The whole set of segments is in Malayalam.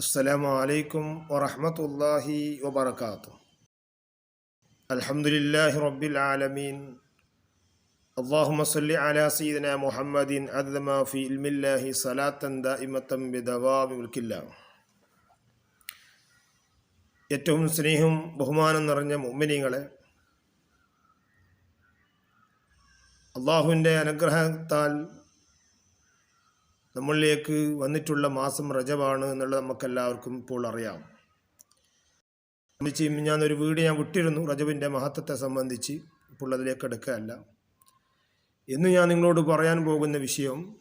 السلام عليكم ورحمة الله وبركاته الحمد لله رب العالمين اللهم صل على سيدنا محمد عدد ما في علم الله صلاة دائمة بدوام ملك الله ഏറ്റവും സ്നേഹം ബഹുമാനം നിറഞ്ഞ മുമ്മിനിങ്ങളെ അള്ളാഹുവിൻ്റെ അനുഗ്രഹത്താൽ നമ്മളിലേക്ക് വന്നിട്ടുള്ള മാസം റജബാണ് എന്നുള്ളത് നമുക്കെല്ലാവർക്കും ഇപ്പോൾ അറിയാം. സംബന്ധിച്ച് ഞാനൊരു വീട് ഞാൻ വിട്ടിരുന്നു റജബിന്റെ മഹത്വത്തെ സംബന്ധിച്ച് ഇപ്പോൾ അതിലേക്ക് എടുക്കുകയല്ല. ഇന്ന് ഞാൻ നിങ്ങളോട് പറയാൻ പോകുന്ന വിഷയം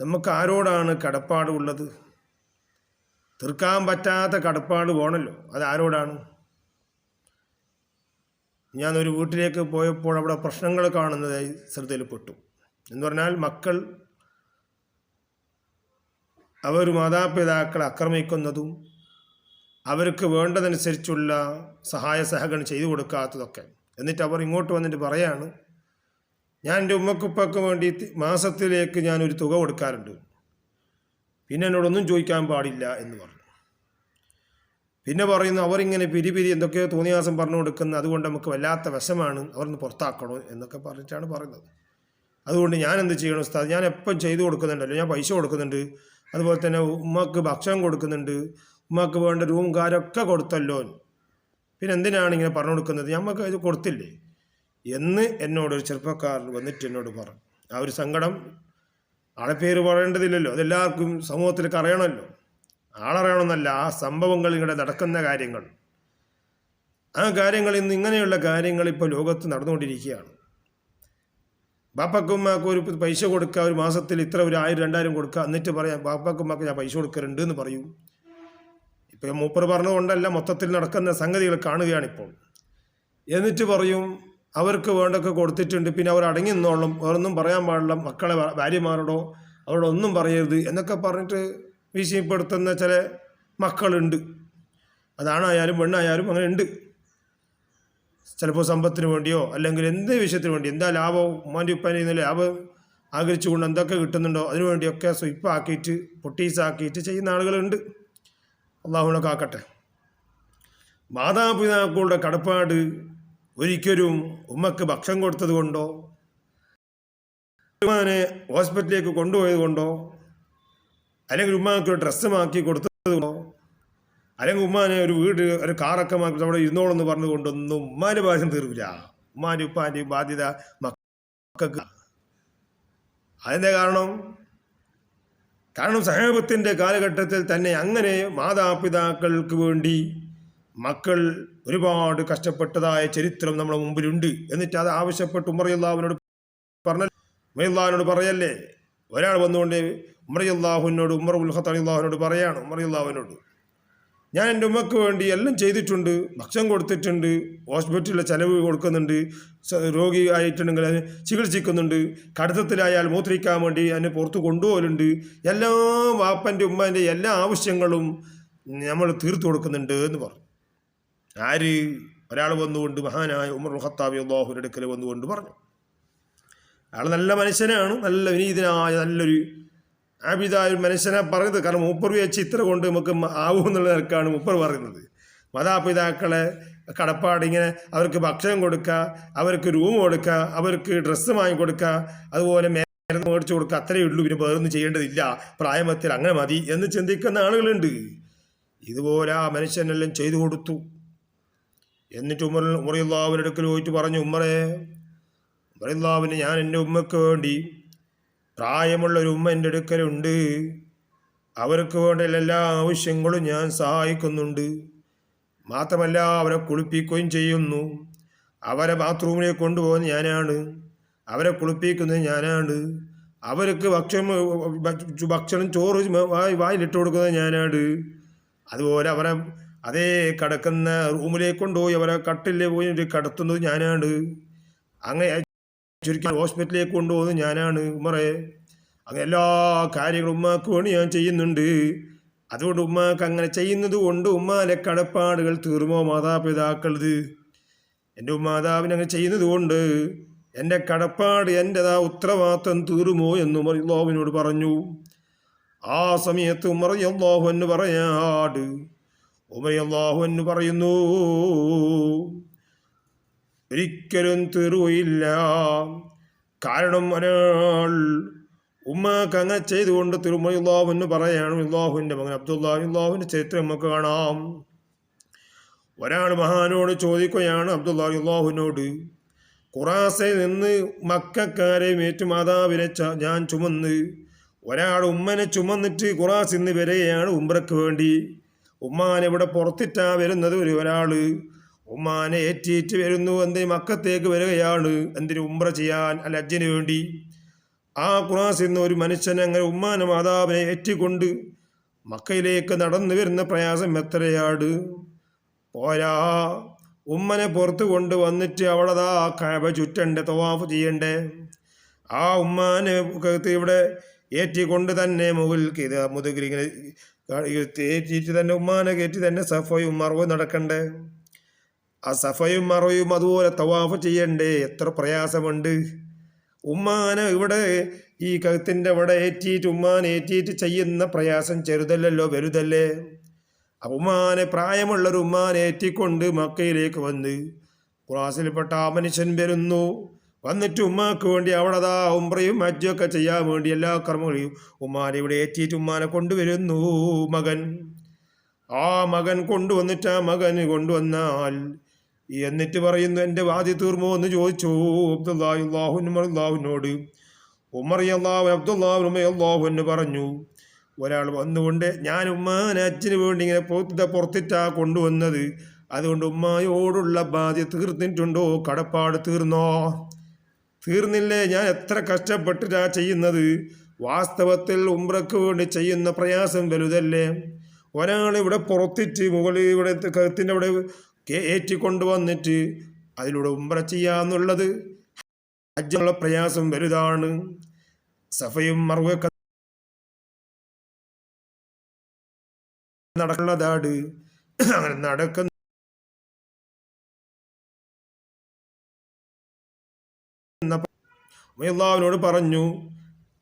നമുക്ക് ആരോടാണ് കടപ്പാട് ഉള്ളത്? തീർക്കാൻ പറ്റാത്ത കടപ്പാട് പോകണല്ലോ അത് ആരോടാണ്? ഞാനൊരു വീട്ടിലേക്ക് പോയപ്പോൾ അവിടെ പ്രശ്നങ്ങൾ കാണുന്നതായി ശ്രദ്ധയിൽപ്പെട്ടു. എന്ന് പറഞ്ഞാൽ മക്കൾ അവർ മാതാപിതാക്കളെ ആക്രമിക്കുന്നതും അവർക്ക് വേണ്ടതനുസരിച്ചുള്ള സഹായ സഹകരണം ചെയ്തു കൊടുക്കാത്തതൊക്കെ. എന്നിട്ട് അവർ ഇങ്ങോട്ട് വന്നിട്ട് പറയാണ് ഞാൻ എന്റെ ഉമ്മക്കുപ്പക്ക് വേണ്ടി മാസത്തിലേക്ക് ഞാനൊരു തുക കൊടുക്കാറുണ്ട്. പിന്നെ എന്നോടൊന്നും ചോദിക്കാൻ പാടില്ല എന്ന് പറഞ്ഞു. പിന്നെ പറയുന്നു അവരിങ്ങനെ പിരി പിരി എന്തൊക്കെയോ തോന്നിയാസം പറഞ്ഞു കൊടുക്കുന്ന അതുകൊണ്ട് നമുക്ക് വല്ലാത്ത വശമാണ് അവരൊന്ന് പുറത്താക്കണോ എന്നൊക്കെ പറഞ്ഞിട്ടാണ് പറയുന്നത്. അതുകൊണ്ട് ഞാൻ എന്ത് ചെയ്യണം ഉസ്താദ്? ഞാൻ എപ്പം ചെയ്തു കൊടുക്കുന്നുണ്ടല്ലോ? ഞാൻ പൈസ കൊടുക്കുന്നുണ്ട്. അതുപോലെ തന്നെ ഉമ്മക്ക് ഭക്ഷണം കൊടുക്കുന്നുണ്ട്. ഉമ്മക്ക് വേണ്ട റൂം കാര്യമൊക്കെ കൊടുത്തല്ലോ. പിന്നെ എന്തിനാണ് ഇങ്ങനെ പറഞ്ഞു കൊടുക്കുന്നത്? ഞമ്മക്ക് ഇത് കൊടുത്തില്ലേ? എന്ന് എന്നോട് ഒരു ചെറുപ്പക്കാരൻ വന്നിട്ട് എന്നോട് പറഞ്ഞു. ആ ഒരു സങ്കടം ആളെ പേര് പറയേണ്ടതില്ലല്ലോ. അതെല്ലാവർക്കും സമൂഹത്തിലേക്ക് അറിയണമല്ലോ. ആളറിയണമെന്നല്ല ആ സംഭവങ്ങൾ ഇവിടെ നടക്കുന്ന കാര്യങ്ങൾ. ആ കാര്യങ്ങൾ ഇന്ന് ഇങ്ങനെയുള്ള കാര്യങ്ങൾ ഇപ്പോൾ ലോകത്ത് നടന്നുകൊണ്ടിരിക്കുകയാണ്. ബാപ്പക്കുമ്മക്ക് ഒരു പൈസ കൊടുക്കുക ഒരു മാസത്തിൽ ഇത്ര ഒരു ആയിരം രണ്ടായിരം കൊടുക്കുക എന്നിട്ട് പറയാം ബാപ്പാക്കുമ്മക്ക് ഞാൻ പൈസ കൊടുക്കലുണ്ട് എന്ന് പറയും. ഇപ്പം മൂപ്പർ പറഞ്ഞതുകൊണ്ടല്ല മൊത്തത്തിൽ നടക്കുന്ന സംഗതികൾ കാണുകയാണിപ്പോൾ എന്നിട്ട് പറയും അവർക്ക് വേണ്ടൊക്കെ കൊടുത്തിട്ടുണ്ട്. പിന്നെ അവർ അടങ്ങി നിന്നോളും. വേറൊന്നും പറയാൻ പാടില്ല. മക്കളെ ഭാര്യമാരോടോ അവരോട് ഒന്നും പറയരുത് എന്നൊക്കെ പറഞ്ഞിട്ട് ഭീഷണിപ്പെടുത്തുന്ന ചില മക്കളുണ്ട്. അതാണായാലും പെണ്ണായാലും അങ്ങനെ ഉണ്ട്. ചിലപ്പോൾ സമ്പത്തിന് വേണ്ടിയോ അല്ലെങ്കിൽ എന്ത് വിഷയത്തിന് വേണ്ടി എന്താ ലാഭം ഉമ്മാന്റെ ഉപ്പാന്റെ ഇന്ന് ലാഭം ആഗ്രഹിച്ചുകൊണ്ട് എന്തൊക്കെ കിട്ടുന്നുണ്ടോ അതിനു വേണ്ടിയൊക്കെ പൊട്ടീസ് പൊട്ടീസാക്കിയിട്ട് ചെയ്യുന്ന ആളുകളുണ്ട്. അള്ളാഹുനെ കാക്കട്ടെ മാതാപിതാക്കളുടെ കടപ്പാട് ഒരിക്കലും ഉമ്മക്ക് ഭക്ഷണം കൊടുത്തത് കൊണ്ടോ ഉമ്മാനെ ഹോസ്പിറ്റലിലേക്ക് കൊണ്ടുപോയത് കൊണ്ടോ അല്ലെങ്കിൽ ഉമ്മാക്ക് ഡ്രസ്സ് മാക്കി കൊടുത്തത് കൊണ്ടോ അല്ലെങ്കിൽ ഉമ്മാനെ ഒരു വീട് ഒരു കാറൊക്കെ മാറ്റി അവിടെ ഇരുന്നോളെന്ന് പറഞ്ഞുകൊണ്ടൊന്നും ഉമ്മാന്റെ ഭാഷ തീർക്കില്ല ഉമ്മാന്റെ ഉപ്പാന്റെ ബാധ്യത മക്കൾക്ക്. അതിന്റെ കാരണം? കാരണം സഹേബത്തിന്റെ കാലഘട്ടത്തിൽ തന്നെ അങ്ങനെ മാതാപിതാക്കൾക്ക് വേണ്ടി മക്കൾ ഒരുപാട് കഷ്ടപ്പെട്ടതായ ചരിത്രം നമ്മുടെ മുമ്പിലുണ്ട്. എന്നിട്ട് അത് ആവശ്യപ്പെട്ട് ഉമറിയുള്ളാവിനോട് പറഞ്ഞ ഉമറിയുള്ളാവിനോട് പറയല്ലേ? ഒരാൾ വന്നുകൊണ്ട് ഉമറിയുള്ളാഹുവിനോട് ഉമർ ഉൽഹത്തറിയുള്ളാഹുവിനോട് പറയാണ്. ഉമറിയുള്ളാവിനോട് ഞാൻ എന്റെ ഉമ്മക്ക് വേണ്ടി എല്ലാം ചെയ്തിട്ടുണ്ട്. ഭക്ഷണം കൊടുത്തിട്ടുണ്ട്. ഹോസ്പിറ്റലിലെ ചിലവ് കൊടുക്കുന്നുണ്ട്. രോഗി ആയിട്ടുണ്ടെങ്കിൽ അതിന് ചികിത്സിക്കുന്നുണ്ട്. കടുത്തത്തിലായാൽ മൂത്രിക്കാൻ വേണ്ടി അതിനെ പുറത്ത് കൊണ്ടുപോകലുണ്ട്. എല്ലാ വാപ്പന്റെ ഉമ്മന്റെ എല്ലാ ആവശ്യങ്ങളും നമ്മൾ തീർത്തു കൊടുക്കുന്നുണ്ട് എന്ന് പറഞ്ഞു. ആര്? ഒരാൾ വന്നുകൊണ്ട് മഹാനായ ഉമർ ഖത്താബി അള്ളാഹുരുടെ അടുക്കൽ വന്നുകൊണ്ട് പറഞ്ഞു. അയാൾ നല്ല മനുഷ്യനാണ്. നല്ല വിനീതനായ നല്ലൊരു ആബിദായ ഒരു മനുഷ്യനെ പറയുന്നത്. കാരണം മൂപ്പർ വെച്ച് ഇത്ര കൊണ്ട് നമുക്ക് ആവും എന്നുള്ള നിലക്കാണ് മൂപ്പർ പറയുന്നത്. മാതാപിതാക്കളെ കടപ്പാട് ഇങ്ങനെ അവർക്ക് ഭക്ഷണം കൊടുക്കുക അവർക്ക് റൂം കൊടുക്കുക അവർക്ക് ഡ്രസ്സ് വാങ്ങി കൊടുക്കുക അതുപോലെ മരുന്ന് മേടിച്ചു കൊടുക്കുക അത്രയേ ഉള്ളൂ. പിന്നെ വേറൊന്നും ചെയ്യേണ്ടതില്ല. പ്രായമത്തിൽ അങ്ങനെ മതി എന്ന് ചിന്തിക്കുന്ന ആളുകളുണ്ട്. ഇതുപോലെ ആ മനുഷ്യനെല്ലാം ചെയ്തു കൊടുത്തു. എന്നിട്ട് ഉമർ ഉമറിയുള്ളാവിന്റെ അടുക്കൽ പോയിട്ട് പറഞ്ഞു ഉമ്മറെ ഉമറിയുള്ളാവിന് ഞാൻ എന്റെ ഉമ്മക്ക് വേണ്ടി പ്രായമുള്ള ഒരു ഉമ്മ എന്റെ അടുക്കലുണ്ട്. അവർക്ക് വേണ്ട എല്ലാ ആവശ്യങ്ങളും ഞാൻ സഹായിക്കുന്നുണ്ട്. മാത്രമല്ല അവരെ കുളിപ്പിക്കുകയും ചെയ്യുന്നു. അവരെ ബാത്റൂമിലേക്ക് കൊണ്ടുപോകുന്ന ഞാനാണ്. അവരെ കുളിപ്പിക്കുന്നത് ഞാനാണ്. അവർക്ക് ഭക്ഷണം ഭക്ഷണം ചോറ് വായി വായിലിട്ട് കൊടുക്കുന്നത് ഞാനാണ്. അതുപോലെ അവരെ അതേ കിടക്കുന്ന റൂമിലേക്ക് കൊണ്ടുപോയി അവരെ കട്ടിലെ പോയി കിടത്തുന്നത് ഞാനാണ്. അങ്ങനെ ചുരുക്കി ഹോസ്പിറ്റലിലേക്ക് കൊണ്ടുപോകുന്നത് ഞാനാണ് ഉമ്മറെ. അങ്ങനെ എല്ലാ കാര്യങ്ങളും ഉമ്മാക്ക് വേണ്ടി ഞാൻ ചെയ്യുന്നുണ്ട്. അതുകൊണ്ട് ഉമ്മാക്ക് അങ്ങനെ ചെയ്യുന്നത് കൊണ്ട് ഉമ്മാലെ കടപ്പാടുകൾ തീർമോ മാതാപിതാക്കളത്? എന്റെ മാതാവിനെ അങ്ങനെ ചെയ്യുന്നത് കൊണ്ട് എന്റെ കടപ്പാട് എന്റെതാ ഉത്തരവാദിത്വം തീർമോ എന്ന് മറിയുള്ളവനോട് പറഞ്ഞു. ആ സമയത്ത് അള്ളാഹു എന്ന് പറയാട്. അള്ളാഹു എന്ന് പറയുന്നു ഒരിക്കലും തീർവയില്ല. കാരണം ഒരാൾ ഉമ്മക്ക് അങ്ങനെ ചെയ്തുകൊണ്ട് തിരുമലാഹു എന്ന് പറയാണ് ഇല്ലാഹുവിന്റെ മകൻ അബ്ദുല്ലാഹി ഇല്ലാഹുവിന്റെ ചരിത്രം നമുക്ക് കാണാം. ഒരാൾ മഹാനോട് ചോദിക്കുകയാണ് അബ്ദുല്ലാഹി ഇല്ലാഹുവിനോട് ഖുറാസയിൽ നിന്ന് മക്കാരെ ഏറ്റുമാതാവിനെ ഞാൻ ചുമന്ന് ഒരാൾ ഉമ്മനെ ചുമന്നിട്ട് ഖുറാസ് ഇന്ന് വരികയാണ് ഉംറയ്ക്ക് വേണ്ടി. ഉമ്മാൻ ഇവിടെ പുറത്തിട്ടാ വരുന്നത് ഒരു ഒരാൾ. ഉമ്മാനെ ഏറ്റേറ്റ് വരുന്നു എന്ത് മക്കത്തേക്ക് വരികയാണ് എന്തിന് ഉമ്ര ചെയ്യാൻ അല്ല അജ്ജിന് വേണ്ടി. ആ ഖുറാസ് എന്ന ഒരു മനുഷ്യൻ അങ്ങനെ ഉമ്മാന മാതാവിനെ ഏറ്റിക്കൊണ്ട് മക്കയിലേക്ക് നടന്നു വരുന്ന പ്രയാസം എത്രയാണ്? പോരാ ഉമ്മനെ പുറത്ത് കൊണ്ട് വന്നിട്ട് അവളതാ കഴവ ചുറ്റണ്ടേ തവാഫ് ചെയ്യണ്ടേ? ആ ഉമ്മാനെ ഇവിടെ ഏറ്റിക്കൊണ്ട് തന്നെ മുകളിൽ ഇത് മുതുകിലിങ്ങനെ ഏറ്റിട്ട് തന്നെ ഉമ്മാനെ കയറ്റി തന്നെ സഫോയും മറവും നടക്കണ്ടേ? ആ സഫയും മറയും അതുപോലെ തവാഫ് ചെയ്യണ്ടേ? എത്ര പ്രയാസമുണ്ട്. ഉമ്മാനെ ഇവിടെ ഈ കഴുത്തിന്റെ ഇവിടെ ഏറ്റിയിട്ട് ഉമ്മാനെ ഏറ്റിയിട്ട് ചെയ്യുന്ന പ്രയാസം ചെറുതല്ലല്ലോ വലുതല്ലേ? ഉമ്മാനെ പ്രായമുള്ളൊരു ഉമ്മാനെ ഏറ്റിക്കൊണ്ട് മക്കയിലേക്ക് വന്ന് ഖുറാസിൽപ്പെട്ട ആ മനുഷ്യൻ വരുന്നു. വന്നിട്ട് ഉമ്മാക്ക് വേണ്ടി അവിടെ അതാ ഉംറയും ഹജ്ജൊക്കെ ചെയ്യാൻ വേണ്ടി എല്ലാ കർമ്മങ്ങളെയും ഉമ്മാനെ ഇവിടെ ഏറ്റിയിട്ട് ഉമ്മാനെ കൊണ്ടുവരുന്നു മകൻ. ആ മകൻ കൊണ്ടുവന്നിട്ട് ആ മകന് കൊണ്ടുവന്നാൽ എന്നിട്ട് പറയുന്നു എന്റെ വാദി തീർമോ എന്ന് ചോദിച്ചു. അബ്ദുല്ലാഹി അള്ളാഹുനോട് ഉമർ അള്ളാഹു അബ്ദുല്ലാഹു അള്ളാഹു എന്ന് പറഞ്ഞു ഒരാൾ വന്നുകൊണ്ട് ഞാൻ ഉമ്മാനെ അച്ഛന് വേണ്ടി ഇങ്ങനെ പുറത്ത പുറത്തിട്ടാ കൊണ്ടുവന്നത്. അതുകൊണ്ട് ഉമ്മായോടുള്ള ബാധ്യ തീർന്നിട്ടുണ്ടോ? കടപ്പാട് തീർന്നോ? തീർന്നില്ലേ ഞാൻ എത്ര കഷ്ടപ്പെട്ടിട്ടാ ചെയ്യുന്നത്? വാസ്തവത്തിൽ ഉമ്രക്ക് വേണ്ടി ചെയ്യുന്ന പ്രയാസം വലുതല്ലേ. ഒരാൾ ഇവിടെ പുറത്തിട്ട് മുകളിൽ ഇവിടെ കഴുത്തിന്റെ അവിടെ ഏറ്റിക്കൊണ്ടുവന്നിട്ട് അതിലൂടെ ഉംറ ചെയ്യാന്നുള്ളത് ഹജ്ജുള്ള പ്രയാസം വലുതാണ്. സഫയും മറുവൊക്കെ നടക്കുന്നതാട് അങ്ങനെ നടക്കുന്ന. ോട് പറഞ്ഞു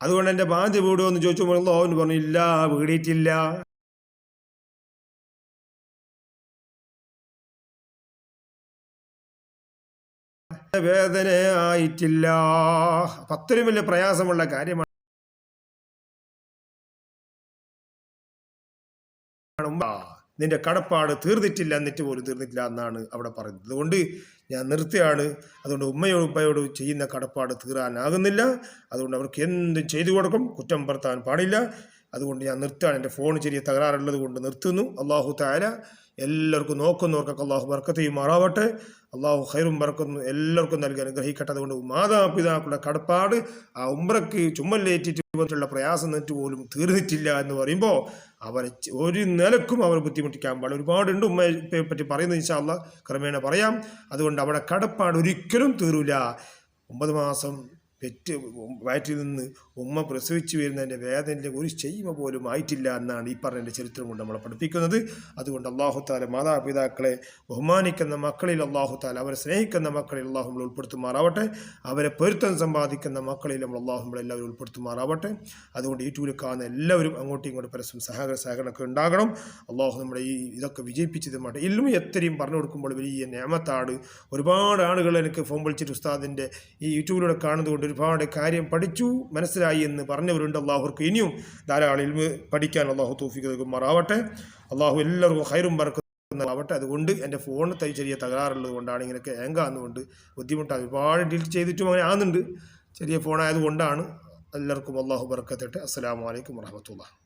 അതുകൊണ്ട് എന്റെ ബാധ്യ വീടുമോ എന്ന് ചോദിച്ചു മുയല്ലാവിന് പറഞ്ഞു ഇല്ല വീടിയിട്ടില്ല വേദന ആയിട്ടില്ല അപ്പൊ അത്രയും വലിയ പ്രയാസമുള്ള കാര്യമാണ്. നിന്റെ കടപ്പാട് തീർന്നിട്ടില്ല എന്നിട്ട് പോലും തീർന്നിട്ടില്ല എന്നാണ് അവിടെ പറയുന്നത്. അതുകൊണ്ട് ഞാൻ നിർത്തിയാണ് അതുകൊണ്ട് ഉമ്മയോട് ഉപ്പയോട് ചെയ്യുന്ന കടപ്പാട് തീരാനാകുന്നില്ല. അതുകൊണ്ട് അവർക്ക് എന്തും ചെയ്തു കൊടുക്കും. കുറ്റം പറത്താൻ പാടില്ല. അതുകൊണ്ട് ഞാൻ നിർത്തുകയാണ്. എന്റെ ഫോൺ ചെറിയ തകരാറുള്ളത് കൊണ്ട് നിർത്തുന്നു. അള്ളാഹു താര എല്ലാവർക്കും നോക്കുന്നവർക്കൊക്കെ അള്ളാഹു ബർക്കത്ത് ചെയ്യുമാറാവട്ടെ. അള്ളാഹു ഹൈറും ബർക്കുന്നു എല്ലാവർക്കും നൽകി അനുഗ്രഹിക്കട്ടെ. അതുകൊണ്ട് മാതാപിതാക്കളുടെ കടപ്പാട് ആ ഉമ്രക്ക് ചുമ്മലേറ്റിട്ട് വന്നിട്ടുള്ള പ്രയാസം നിന്നിട്ട് പോലും തീർന്നിട്ടില്ല എന്ന് പറയുമ്പോൾ അവരെ ഒരു നിലക്കും അവർ ബുദ്ധിമുട്ടിക്കാൻ പാടില്ല. ഒരുപാടുണ്ട് ഉമ്മയെ പറ്റി പറയുന്നത് ഇൻഷാല്ല ക്രമേണ പറയാം. അതുകൊണ്ട് അവിടെ കടപ്പാട് ഒരിക്കലും തീരൂല. ഒമ്പത് മാസം പെറ്റ് വയറ്റിൽ നിന്ന് ഉമ്മ പ്രസവിച്ചു വരുന്നതിന്റെ വേദനയിലെ ഒരു ചെയ്യുമ പോലും ആയിട്ടില്ല എന്നാണ് ഈ പറഞ്ഞതിന്റെ ചരിത്രം കൊണ്ട് നമ്മളെ പഠിപ്പിക്കുന്നത്. അതുകൊണ്ട് അള്ളാഹുത്താല മാതാപിതാക്കളെ ബഹുമാനിക്കുന്ന മക്കളിൽ അള്ളാഹുത്താല അവരെ സ്നേഹിക്കുന്ന മക്കളിൽ അള്ളാഹു നമ്മൾ ഉൾപ്പെടുത്തുമാറാവട്ടെ. അവരെ പൊരുത്തം സമ്പാദിക്കുന്ന മക്കളിൽ നമ്മൾ അള്ളാഹു നമ്മളെല്ലാവരും ഉൾപ്പെടുത്തുമാറാവട്ടെ. അതുകൊണ്ട് യൂട്യൂബിൽ കാണുന്ന എല്ലാവരും അങ്ങോട്ടും ഇങ്ങോട്ടും പരസ്പരം സഹകരണ സഹകരണമൊക്കെ ഉണ്ടാകണം. അള്ളാഹു നമ്മുടെ ഈ ഇതൊക്കെ വിജയിപ്പിച്ചത് മാട്ടെ ഇല്ലും എത്രയും പറഞ്ഞു കൊടുക്കുമ്പോൾ വലിയ നിയമത്താണ്. ഒരുപാട് ആളുകൾ എനിക്ക് ഫോൺ വിളിച്ചിട്ട് ഉസ്താദിന്റെ ഈ യൂട്യൂബിലൂടെ കാണുന്നത് കൊണ്ട് ഒരുപാട് കാര്യം പഠിച്ചു. മനസ്സിലായി എന്ന് പറഞ്ഞവരുണ്ട്. അള്ളാഹുർക്ക് ഇനിയും ധാരാളം ഇൽമ് പഠിക്കാൻ അള്ളാഹു തൗഫീഖ് നൽകുമാറാവട്ടെ. അള്ളാഹു എല്ലാവർക്കും ഹൈറും പറക്കുന്നതാവട്ടെ അതുകൊണ്ട് എന്റെ ഫോണിൽ തൈ ചെറിയ തകരാറുള്ളത് കൊണ്ടാണ് ഇങ്ങനെയൊക്കെ ഏങ്ക എന്നുകൊണ്ട് ബുദ്ധിമുട്ടാണ് ഒരുപാട് ഡിലീറ്റ് ചെയ്തിട്ടും അങ്ങനെ ആകുന്നുണ്ട് ചെറിയ ഫോണായത് കൊണ്ടാണ്. എല്ലാവർക്കും അള്ളാഹു ബർക്കത്തിട്ട് അസ്സാം അലൈക്കും വറഹമത്തുള്ള